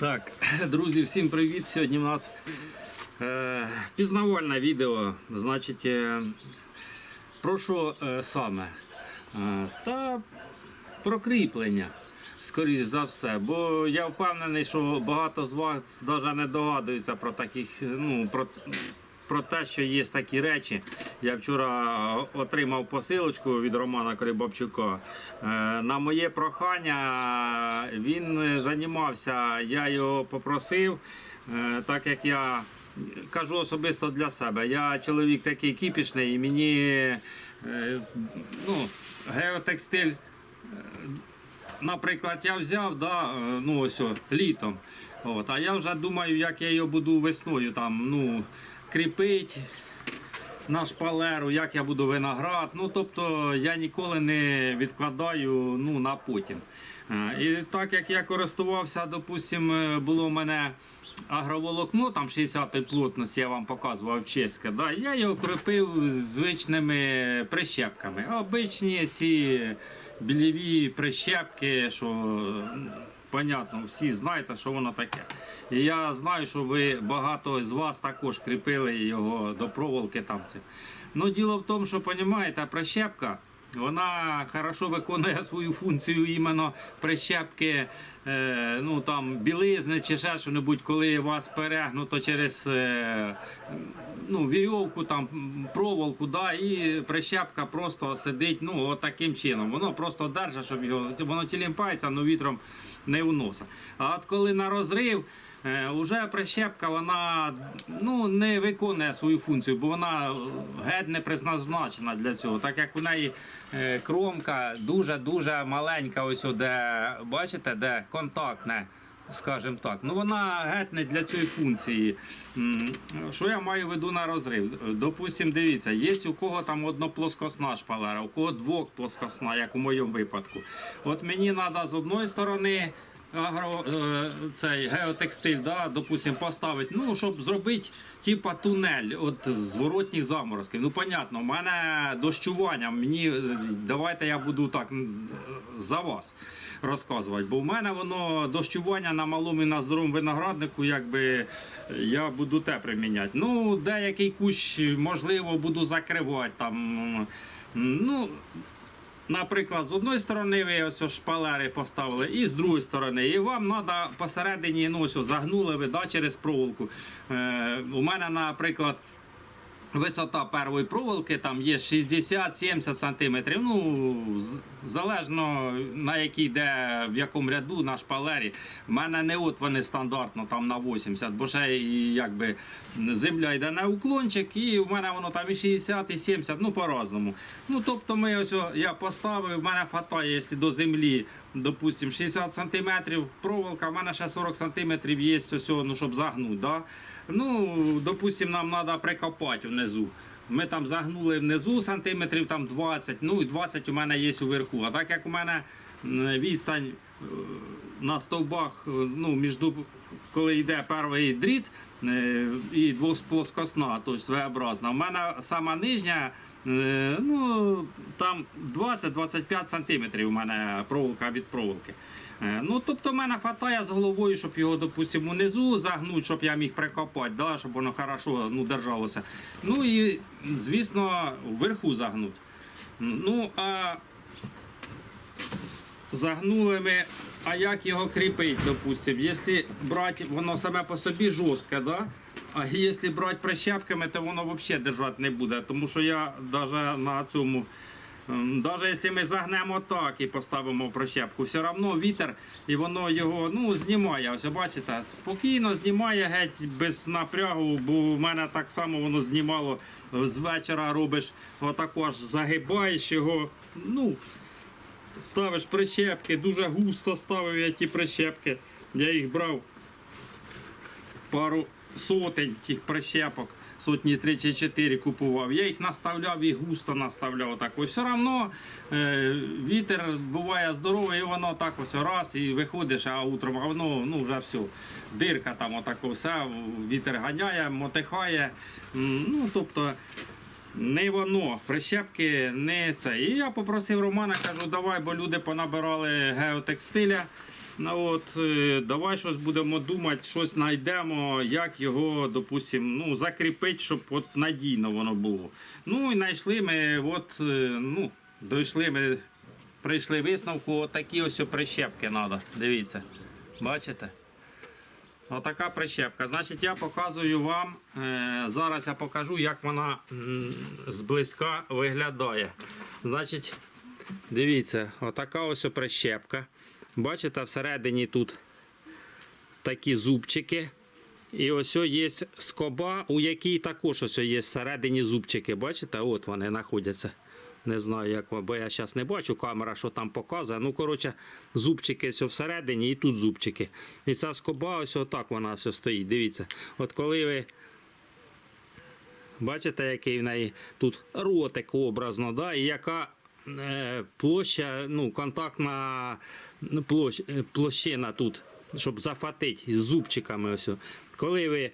Так, друзі, всім привіт! Сьогодні у нас е, пізнавальне відео. Значить, е, про що е, саме? Е, та про кріплення, скоріш за все. Бо я впевнений, що багато з вас навіть не догадуються про таких, ну, про, про те, що є такі речі. Я вчора отримав посилочку від Романа Корибабчука. Е, На моє прохання він займався, я його попросив, е, так як я кажу особисто для себе. Я чоловік такий кіпішний і мені е, ну, геотекстиль. Наприклад, я взяв, да, е, ну ось літом. От, а я вже думаю, як я його буду весною там, ну, кріпити на шпалеру, як я буду виноград. Ну, тобто я ніколи не відкладаю ну, на потім. Е, І так як я користувався, допустимо, було в мене агроволокно, там 60-ї плотності, я вам показував чеське, да, я його кріпив звичними прищепками. Обичні ці білєві прищепки, що понятно, всі знаєте, що воно таке. І я знаю, що ви багато з вас також кріпили його до проволоки там. Ну, діло в тому, що розумієте, прищепка. Вона хорошо виконує свою функцію іменно прищепки, ну там білизни чи ще що-небудь, коли вас перегнуто через е, ну, вірьовку, там проволоку, да, і прищепка просто сидить ну, от таким чином. Воно просто держить, щоб його воно тілімпається, але вітром не уносить. А от коли на розрив. Е, Уже прищепка вона ну, не виконує свою функцію, бо вона геть не призначена для цього. Так як у неї е, кромка дуже-дуже маленька, ось де бачите, де контактне. Скажімо так, ну вона геть не для цієї функції. Що я маю в виду на розрив? Допустимо, дивіться, є у кого там одноплоскосна шпалера, у кого двох плоскосна, як у моєму випадку. От мені треба з одної сторони агро, е, цей геотекстиль, да, допустим, поставити, ну, щоб зробити типа тунель от зворотніх заморозків. Ну, понятно, у мене дощування, мені е, давайте я буду так за вас розказувати. Бо в мене воно дощування на малому і на здоровому винограднику, якби я буду те приміняти. Ну, деякий кущ, можливо, буду закривати там. Ну, Наприклад, з одної сторони ви ось шпалери поставили, і з другої сторони. І вам треба посередині ну, ось, загнули ви да, через проволоку. Е, у мене, наприклад, висота першої проволоки там є 60-70 см. Ну, залежно на якій де, в якому ряду на шпалері. У мене не от вони стандартно там на 80, бо ще якби земля йде на уклончик, і в мене воно там і 60, і 70, ну по-разному. Ну тобто ми ось я поставив, в мене хватає, якщо до землі, допустим, 60 см проволока, в мене ще 40 см є, ось, ну, щоб загнути. Да? Ну, допустим, нам треба прикопати внизу. Ми там загнули внизу сантиметрів там 20, ну і 20 у мене є уверху. А так як у мене відстань е, на стовбах, е, ну, між коли йде перший дріт е, і двосплоскосна, тобто своєобразна, у мене сама нижня, ну, там 20-25 сантиметрів у мене проволока від проволоки. Е, Ну, тобто, мене хватає з головою, щоб його, допустимо, унизу загнути, щоб я міг прикопати, да, щоб воно хорошо ну, держалося. Ну і, звісно, вверху загнути. Ну, а загнули ми, а як його кріпити, допустимо, якщо брати, воно саме по собі жорстке, да? а якщо брати прищепками, то воно взагалі держати не буде. Тому що я навіть на цьому. Навіть якщо ми загнемо так і поставимо прищепку, все одно вітер і воно його ну, знімає. Ось бачите, спокійно знімає геть без напрягу, бо в мене так само воно знімало з вечора робиш, отако аж загибаєш його. Ну, ставиш прищепки, дуже густо ставив я ті прищепки. Я їх брав пару сотень тих прищепок, сотні три чи чотири купував. Я їх наставляв і густо наставляв. Так. Ось все одно е, вітер буває здоровий, і воно так ось раз і виходиш, а утром а воно ну, вже все. Дирка там отако все, вітер ганяє, мотихає. Ну, тобто, не воно, прищепки не це. І я попросив Романа, кажу, давай, бо люди понабирали геотекстиля. Ну от, е, давай щось будемо думати, щось знайдемо, як його, допустимо, ну, закріпити, щоб от надійно воно було. Ну і знайшли ми, от, е, ну, дійшли ми, прийшли висновку, от ось прищепки треба. Дивіться. Бачите? Отака прищепка. Значить, я показую вам. Е, зараз я покажу, як вона зблизька виглядає. Значить, дивіться, отака ось прищепка. Бачите, всередині тут такі зубчики. І ось є скоба, у якій також ось є всередині зубчики. Бачите, от вони знаходяться. Не знаю, як бо я зараз не бачу камера, що там показує. Ну, коротше, зубчики ось всередині і тут зубчики. І ця скоба ось отак вона ось стоїть. Дивіться. От коли ви бачите, який в неї тут ротик образно, да? і яка площа, ну, контактна ну, площ, е, площина тут, щоб зафатити з зубчиками. Ось. Коли ви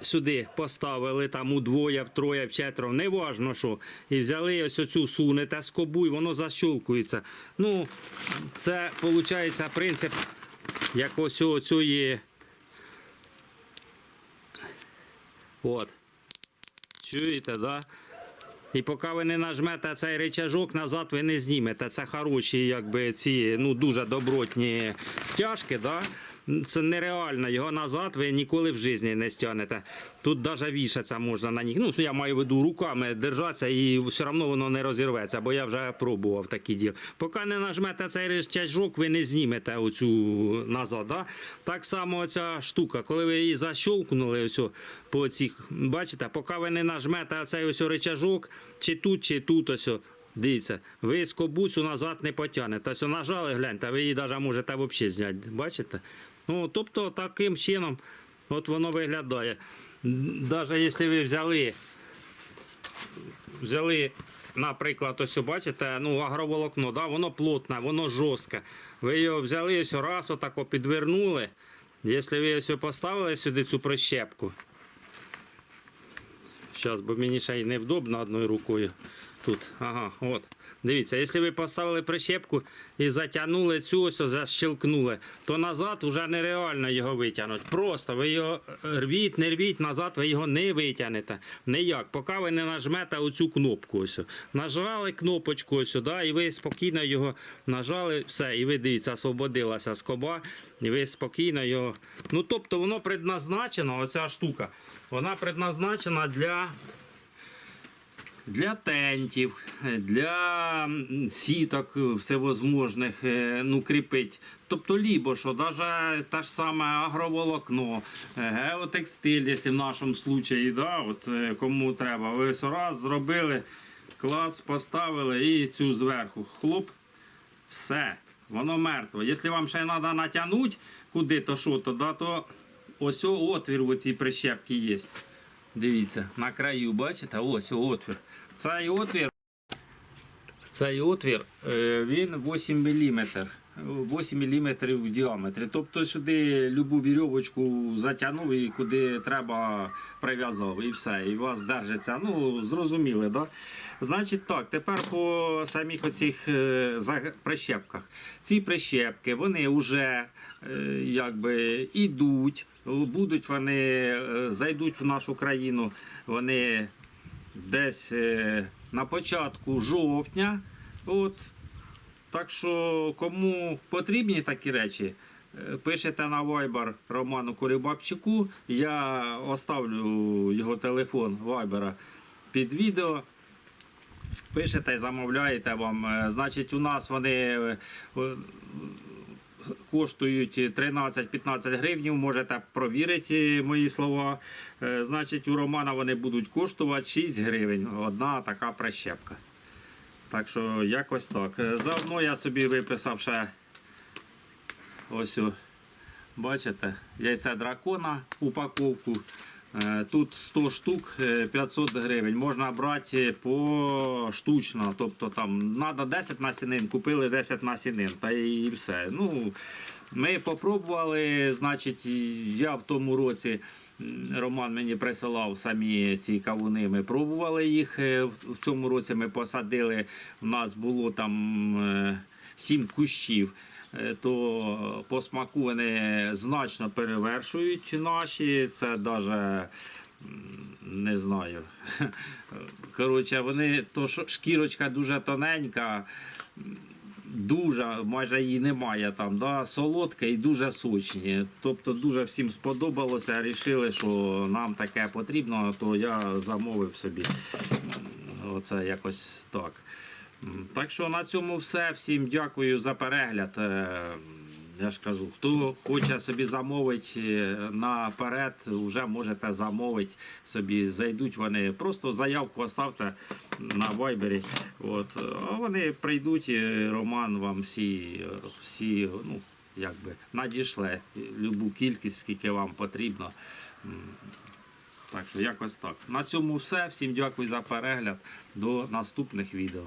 сюди поставили там удвоє, втроє, вчетверо, неважно що. І взяли ось оцю сунете скобу, і воно защолкується. Ну, це виходить принцип як ось цієї. От. Чуєте, да? І поки ви не нажмете цей речажок, назад ви не знімете. Це хороші, якби ці ну дуже добротні стяжки. Да? Це нереально. Його назад ви ніколи в житті не стягнете. Тут навіть вішатися можна на них. Ну, я маю в виду руками держатися і все одно воно не розірветься, бо я вже пробував такі діл. Поки не нажмете цей рычажок, ви не знімете оцю назад. Да? Так само оця штука, коли ви її защолкнули, ось по цих, бачите, поки ви не нажмете цей ось рычажок, чи тут, чи тут, ось. Дивіться, ви скобуцю назад не потягнете. Ось нажали, гляньте, ви її навіть можете взагалі зняти. Бачите? Ну, тобто таким чином от воно виглядає. Навіть якщо ви взяли, взяли, наприклад, ось бачите, ну, агроволокно, да, воно плотне, воно жорстке. Ви його взяли ось раз, отако підвернули. Якщо ви ось поставили сюди цю прищепку, Зараз, бо мені ще й невдобно одною рукою тут. Ага, от. Дивіться, якщо ви поставили прищепку і затягнули цю, ось защелкнули, то назад вже нереально його витягнути. Просто ви його рвіть, не рвіть, назад ви його не витягнете. Ніяк, поки ви не нажмете оцю кнопку. Ось. Нажали кнопочку ось сюди, і ви спокійно його нажали, все, і ви дивіться, освободилася скоба, і ви спокійно його. Ну тобто воно предназначено, оця штука, вона предназначена для для тентів, для сіток всевозможних, е, ну, кріпить. Тобто, лібо що, навіть те ж саме агроволокно, е, геотекстиль, якщо в нашому случаї, да, от, е, кому треба. Ви раз зробили, клас поставили і цю зверху. Хлоп, все, воно мертво. Якщо вам ще треба натягнути куди, то що, то, да, то ось отвір у цій прищепці є. Дивіться, на краю, бачите, ось отвір. Цей отвір, цей отвір, е, він 8 мм. 8 мм в діаметрі. Тобто сюди любу вірьовочку затягнув і куди треба прив'язав, і все. І вас держиться. Ну, зрозуміли, да? Значить так, тепер по самих оцих е, прищепках. Ці прищепки, вони вже е, якби ідуть, будуть вони, е, зайдуть в нашу країну, вони десь е, на початку жовтня. От. Так що, кому потрібні такі речі, е, пишете на Viber Роману Курибабчику. Я оставлю його телефон Viber під відео. Пишете замовляєте вам. Значить, у нас вони коштують 13-15 гривнів. Можете провірити мої слова. Е, Значить, у Романа вони будуть коштувати 6 гривень. Одна така прищепка. Так що якось так. Е, Заодно я собі виписав ще ось, бачите, яйце дракона, упаковку. Е, Тут 100 штук, е, 500 гривень. Можна брати поштучно. Тобто там треба 10 насінин, купили 10 насінин та і все. Ну, ми попробували, значить, я в тому році. Роман мені присилав самі ці кавуни. Ми пробували їх. е, В цьому році ми посадили. У нас було там е, сім кущів. Е, то по смаку вони значно перевершують наші. Це навіть не знаю. Коротше, вони то що шкірочка дуже тоненька. Дуже, майже її немає там, да, солодке і дуже сочні. Тобто дуже всім сподобалося, рішили, що нам таке потрібно, то я замовив собі. Оце якось так. Так що на цьому все. Всім дякую за перегляд. Е, Я ж кажу, хто хоче собі замовити е, наперед, вже можете замовити собі. Зайдуть вони. Просто заявку оставте на вайбері. От, а вони прийдуть, і Роман вам всі, всі ну, якби надішле любу кількість, скільки вам потрібно. Так що якось так. На цьому все. Всім дякую за перегляд. До наступних відео.